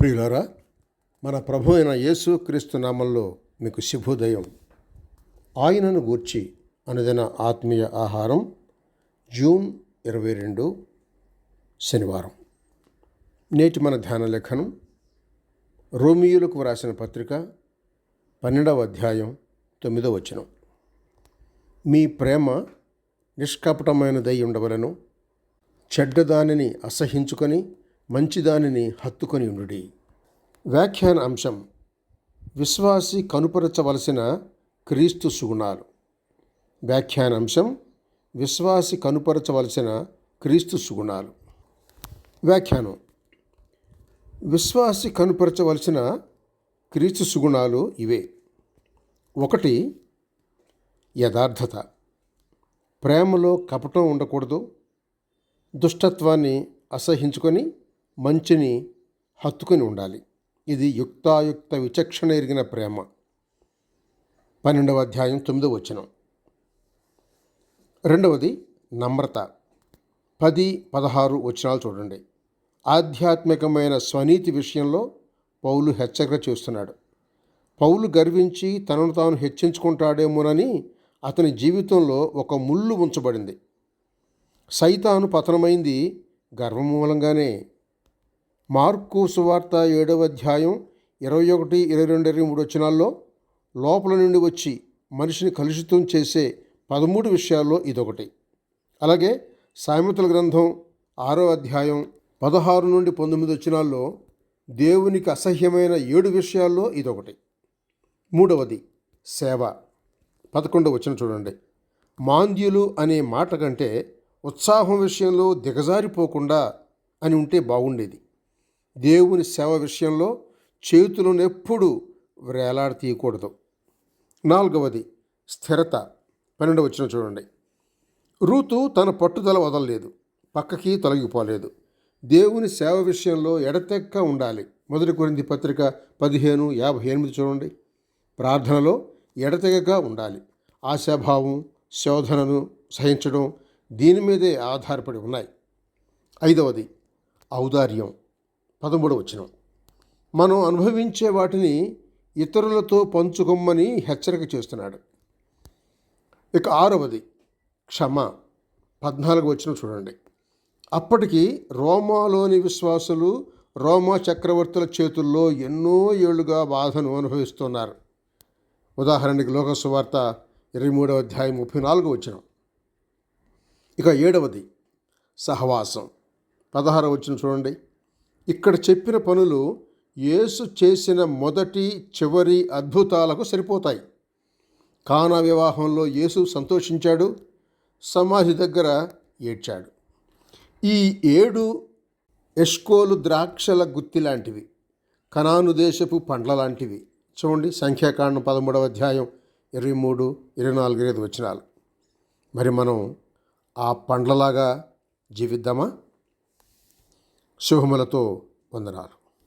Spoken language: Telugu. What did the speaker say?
ప్రియులారా మన ప్రభు అయిన యేసు క్రీస్తు నామంలో మీకు శుభోదయం. ఆయనను గూర్చి అనుదిన ఆత్మీయ ఆహారం జూన్ ఇరవై రెండు శనివారం. నేటి మన ధ్యాన లేఖనం రోమియోలకు వ్రాసిన పత్రిక పన్నెండవ అధ్యాయం తొమ్మిదవ వచనం. మీ ప్రేమ నిష్కపటమైనదై ఉండవలను చెడ్డదానిని అసహించుకొని మంచిదానిని హత్తుకొని ఉండుడి. వ్యాఖ్యాన అంశం విశ్వాసి కనుపరచవలసిన క్రీస్తు సుగుణాలు. వ్యాఖ్యాన అంశం విశ్వాసి కనుపరచవలసిన క్రీస్తు సుగుణాలు. వ్యాఖ్యానం విశ్వాసి కనుపరచవలసిన క్రీస్తు సుగుణాలు ఇవే. ఒకటి యథార్థత. ప్రేమలో కపటం ఉండకూడదు. దుష్టత్వాన్ని అసహించుకొని మంచిని హత్తుకొని ఉండాలి. ఇది యుక్తాయుక్త విచక్షణ ఎరిగిన ప్రేమ. పన్నెండవ అధ్యాయం తొమ్మిదవ వచనం. రెండవది నమ్రత. పది పదహారు వచనాలు చూడండి. ఆధ్యాత్మికమైన స్వనీతి విషయంలో పౌలు హెచ్చరిక చేస్తున్నాడు. పౌలు గర్వించి తనను తాను హెచ్చించుకుంటాడేమోనని అతని జీవితంలో ఒక ముళ్ళు ఉంచబడింది. సైతాను పతనమైంది గర్వం మూలంగానే మార్కు సువార్త ఏడవ అధ్యాయం ఇరవై ఒకటి ఇరవై రెండు ఇరవై మూడు వచనాల్లో లోపల నుండి వచ్చి మనిషిని కలుషితం చేసే పదమూడు విషయాల్లో ఇదొకటి. అలాగే సామెతల గ్రంథం ఆరో అధ్యాయం పదహారు నుండి పంతొమ్మిది వచనాల్లో దేవునికి అసహ్యమైన ఏడు విషయాల్లో ఇదొకటి. మూడవది సేవ. పదకొండవ వచనం చూడండి. మాంద్యులు అనే మాట కంటే ఉత్సాహం విషయంలో దిగజారిపోకుండా అని ఉంటే బాగుండేది. దేవుని సేవ విషయంలో చేతులను ఎప్పుడూ వేలాడతీయకూడదు. నాలుగవది స్థిరత. పన్నెండు వచ్చిన చూడండి. రూతు తన పట్టుదల వదలలేదు. పక్కకి తొలగిపోలేదు. దేవుని సేవ విషయంలో ఎడతెక్క ఉండాలి. మొదటి కొరింది పత్రిక పదిహేను యాభై ఎనిమిది చూడండి. ప్రార్థనలో ఎడతెగగా ఉండాలి. ఆశాభావం శోధనను సహించడం దీని మీదే ఆధారపడి ఉన్నాయి. ఐదవది ఔదార్యం. పదమూడవ వచనం. మనం అనుభవించే వాటిని ఇతరులతో పంచుకోమని హెచ్చరిక చేస్తున్నాడు. ఇక ఆరవది క్షమ. పద్నాలుగు వచ్చిన చూడండి. అప్పటికి రోమాలోని విశ్వాసులు రోమా చక్రవర్తుల చేతుల్లో ఎన్నో ఏళ్ళుగా బాధను అనుభవిస్తున్నారు. ఉదాహరణకి లోకసువార్త ఇరవై మూడవ అధ్యాయం ముప్పై నాలుగు వచ్చిన ఇక ఏడవది సహవాసం. పదహారు వచ్చిన చూడండి. ఇక్కడ చెప్పిన పనులు యేసు చేసిన మొదటి చివరి అద్భుతాలకు సరిపోతాయి. కానా వివాహంలో యేసు సంతోషించాడు సమాధి దగ్గర ఏడ్చాడు. ఈ ఏడు ఎష్కోలు ద్రాక్షల గుత్తి లాంటివి కనాను దేశపు పండ్ల లాంటివి. చూడండి సంఖ్యాకాండం పదమూడవ అధ్యాయం ఇరవై మూడు ఇరవై నాలుగు ఐదు వచ్చినాలు మరి మనం ఆ పండ్లలాగా జీవిద్దామా? శుభములతో వందనాలు.